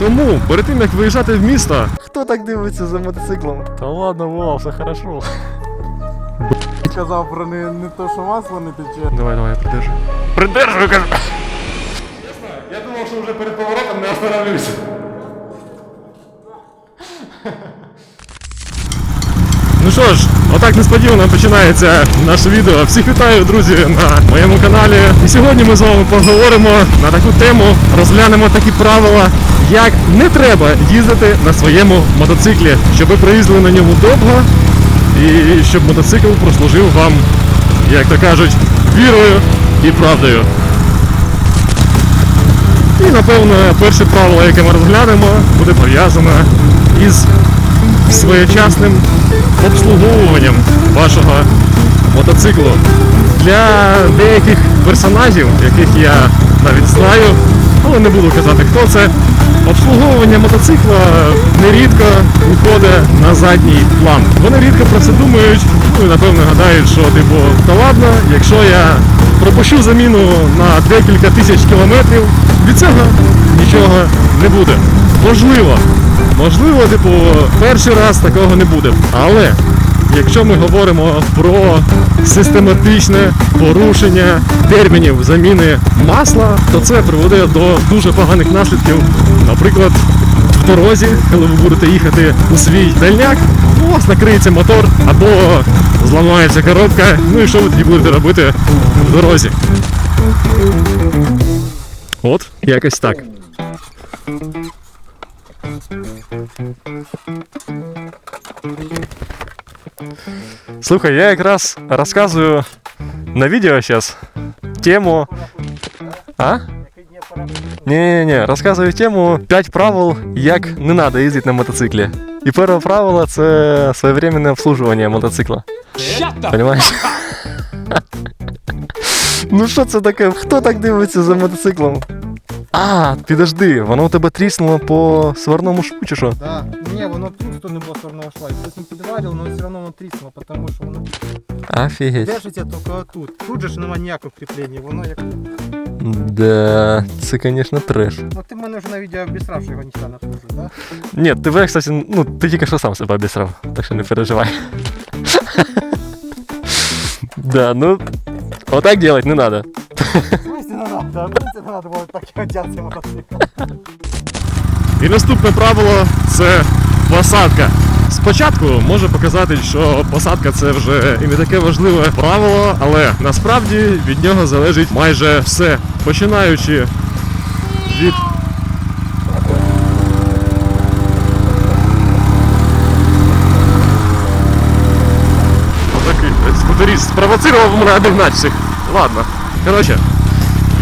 Тому перед тим як виїжджати в місто, Хто так дивиться за мотоциклом? та ладно, Вова, все хорошо. Казав про не, не то, що масло не тече. Давай, давай, я придержу. Придержу, кажу. Я думав, що вже перед поворотом не остановлюся. Ну що ж, отак несподівано починається наше відео. Всіх вітаю, друзі, на моєму каналі. І сьогодні ми з вами поговоримо на таку тему, розглянемо такі правила, як не треба їздити на своєму мотоциклі, щоб ви проїздили на ньому довго і щоб мотоцикл прослужив вам, як то кажуть, вірою і правдою. І напевно перше правило, яке ми розглянемо, буде пов'язане із своєчасним обслуговуванням вашого мотоциклу. Для деяких персонажів, яких я навіть знаю, але не буду казати хто це, обслуговування мотоцикла нерідко виходить на задній план. Вони рідко про це думають, ну і напевно гадають, що типу, та ладно, якщо я пропущу заміну на декілька тисяч кілометрів, від цього нічого не буде. Можливо, можливо, типу, перший раз такого не буде. Але якщо ми говоримо про систематичне порушення термінів заміни масла, то це приведе до дуже поганих наслідків. Наприклад, в дорозі, коли ви будете їхати у свій дальняк, вас накриється мотор або зламається коробка. Ну і що ви тоді будете робити в дорозі? От, якось так. Слухай, я якраз розказую на відео зараз тему. А? Не-не-не, розказую тему 5 правил, як не треба їздити на мотоциклі. І перше правило це своєвременне обслужування мотоцикла. Понимаєш? Ну що це таке? Хто так дивиться за мотоциклом? А, підожди, воно у тебе тріснуло по сварному шву чи що? Да. Ні, воно просто не було сорного шла. Я не підварив, але все одно воно тріснуло, тому що воно Офігеть. держиться тільки отут. Тут же ж немає ніякого кріплення, воно як. Да, це, звісно, треш. Ну ти мене вже на відео обісрав, що його ніхто не обслужив, да? Ні, тебе, кстати, ну, ти тільки що сам себе обісрав, так що не переживай. Да, ну, отак делать не надо. В смысле не надо? Ну це не треба було так одягти мотоцикл. І наступне правило це посадка. Спочатку може показати, що посадка це вже і не таке важливе правило, але насправді від нього залежить майже все, починаючи від. Отакий скутеріст спровоцировав мене обігнати всіх. Ладно. Коротше,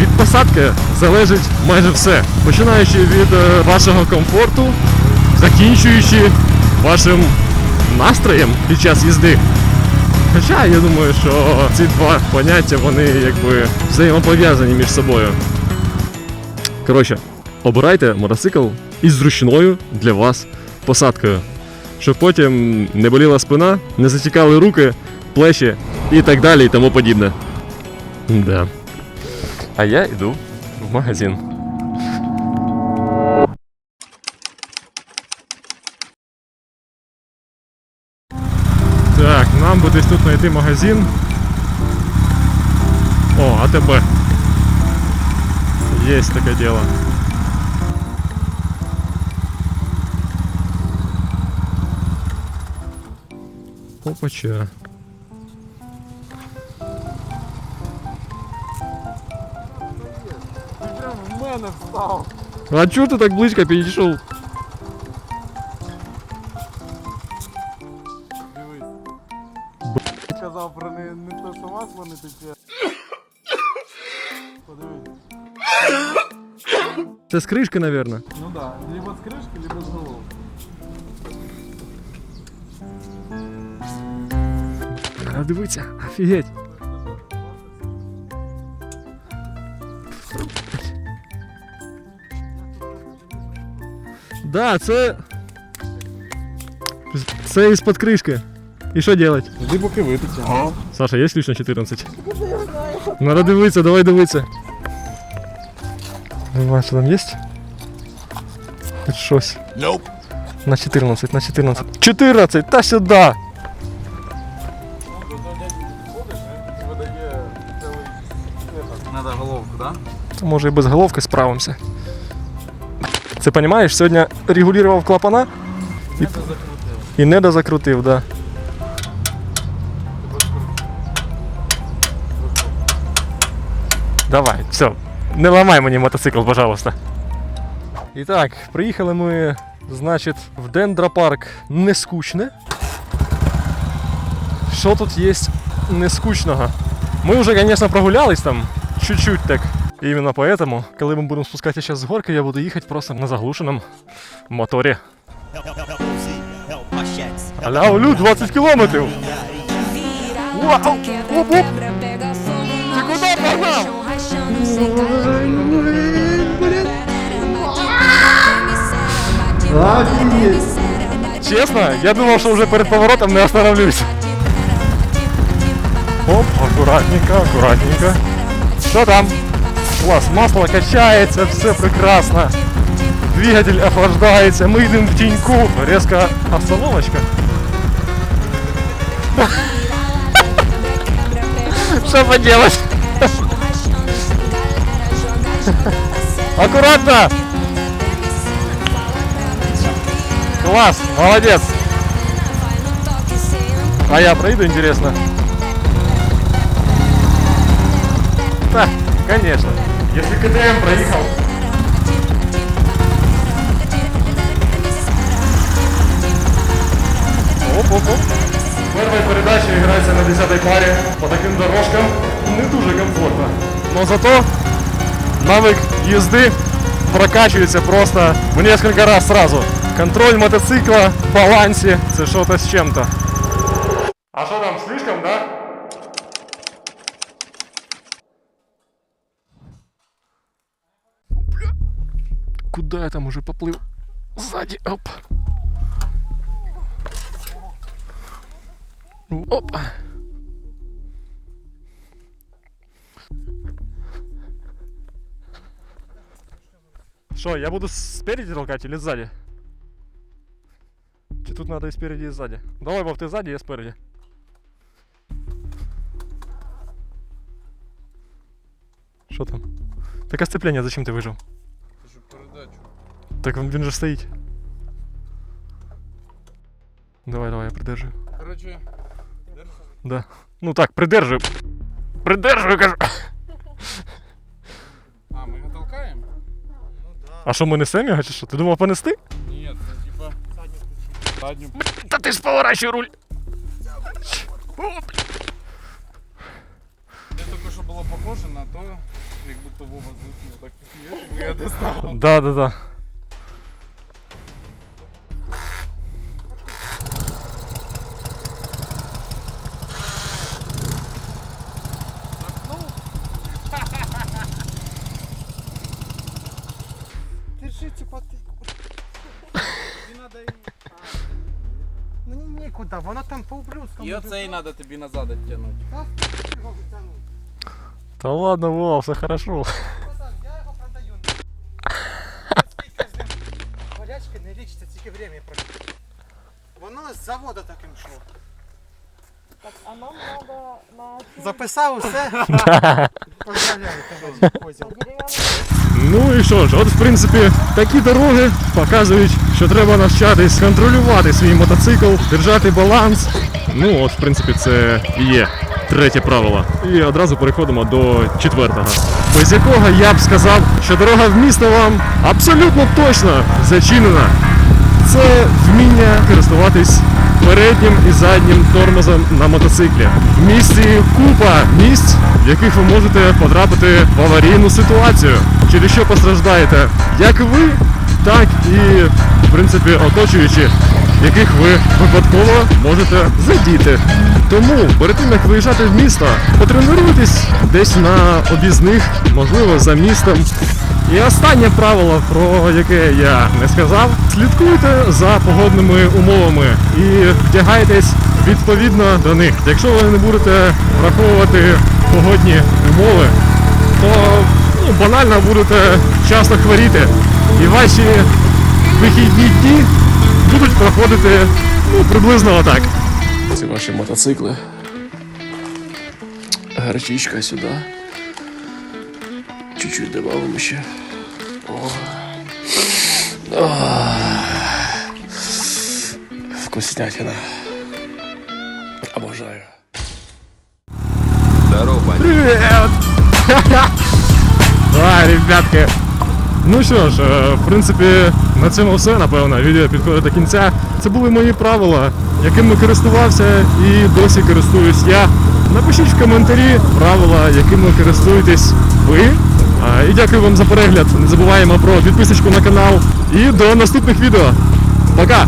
від посадки залежить майже все. Починаючи від е, вашого комфорту, закінчуючи вашим настроєм під час їзди. Хоча я думаю, що ці два поняття вони якби взаємопов'язані між собою. Коротше, обирайте мотоцикл із зручною для вас посадкою, щоб потім не боліла спина, не затікали руки, плечі і так далі, і тому подібне. Да. А я йду в магазин. Нам би десь тут знайти магазин. О, АТБ. Есть таке дело. Опача. Ти прям в мене встав. А чого ти так близько підійшов? Подивись. Це з кришки, мабуть. Ну да, либо з кришки, либо з голови. А дивіться, офігеть. Да, це. Це із-под кришки. І що делать? Жди поки витече. Саша, є ключ на 14? Надо дивитися, давай дивитися. Що там є? Хоч щось. На 14, на 14. 14, та сюди! Надо головку, да? То може і без головки справимося. Це розумієш, сьогодні регулював клапана і, і не дозакрутив, да. Давай, все. Не ламай мені мотоцикл, пожалуйста. І так, приїхали ми, значить, в дендропарк Нескучне. Що тут є нескучного? Ми вже, звісно, прогулялись там чуть-чуть так. Іменно поэтому, коли ми будемо спускатися зараз з горки, я буду їхати просто на заглушеному моторі. Аля, Олю, 20 кілометрів! Вау! Ти куди погнав? Чесно, я думав, що вже перед поворотом не остановлюсь. Оп, акуратненько, акуратненько. Що там? Клас, масло качається, все прекрасно. Двигатель охлаждається, ми йдемо в тіньку. Резка остановочка. Що поделать? Аккуратно! Класс, молодец! А я пройду, интересно? Да, конечно. Если КТМ проехал. Оп-оп-оп. Первая передача играется на 10 паре. По таким дорожкам не дуже комфортно. Но зато навык езды прокачивается просто в несколько раз сразу. Контроль мотоцикла балансе, это что-то с чем-то. А что там, слишком, да? Куда я там уже поплыл? Сзади, оп. Оп. Что, я буду спереди толкать или сзади? Чи тут надо и спереди, и сзади? Давай, Вов, ты сзади, я спереди. Що там? Так а сцепление зачем ти вижив? Так він, він же стоїть. Давай, давай, я придержу. Короче, Да. Ну так, придерживаю. Придерживаю, кажу. А що ми несемо його чи що? Ти думав понести? Нет, это типа... Заднюю. Та ти ж поворачуй руль. Это только что было похоже на то, как будто Вова зацепил. Так смеешь, я достал. Да, да, да. Держи типа ти. Не надо Ну ні- нікуди, воно там по ублюдському. И оцей надо тебе назад оттянуть. його витягнув. Та ладно, Вов, все хорошо. Братан, я його продаю. Скільки з ним болячки не лічиться, тільки время пройде. Воно з заводу таким йшло. Так, а нам надо на Записав усе. Поздравляю тебе, Козіл. Ну і що ж, от в принципі такі дороги показують, що треба навчатись контролювати свій мотоцикл, держати баланс. Ну от, в принципі, це і є третє правило. І одразу переходимо до четвертого. Без якого я б сказав, що дорога в місто вам абсолютно точно зачинена. Це вміння користуватись переднім і заднім тормозом на мотоциклі. В місті купа місць, в яких ви можете потрапити в аварійну ситуацію, через що постраждаєте як ви, так і в принципі оточуючі, яких ви випадково можете задіти. Тому перед тим як виїжджати в місто, потренуйтесь десь на об'їзних, можливо, за містом. І останнє правило, про яке я не сказав, слідкуйте за погодними умовами і вдягайтесь відповідно до них. Якщо ви не будете враховувати погодні умови, то ну, банально будете часто хворіти. І ваші житті будуть проходити ну, приблизно отак. Ці ваші мотоцикли. Гарчичка сюди. Чуть-чуть добавимо ще. О. О. Вкуснятина. Обожаю. Здорово, парень. Привет! А, ребятки. Ну що ж, е, в принципі, на цьому все, напевно. Відео підходить до кінця. Це були мої правила, якими користувався і досі користуюсь я. Напишіть в коментарі правила, якими користуєтесь ви. І дякую вам за перегляд. Не забуваємо про підписочку на канал. І до наступних відео. Пока!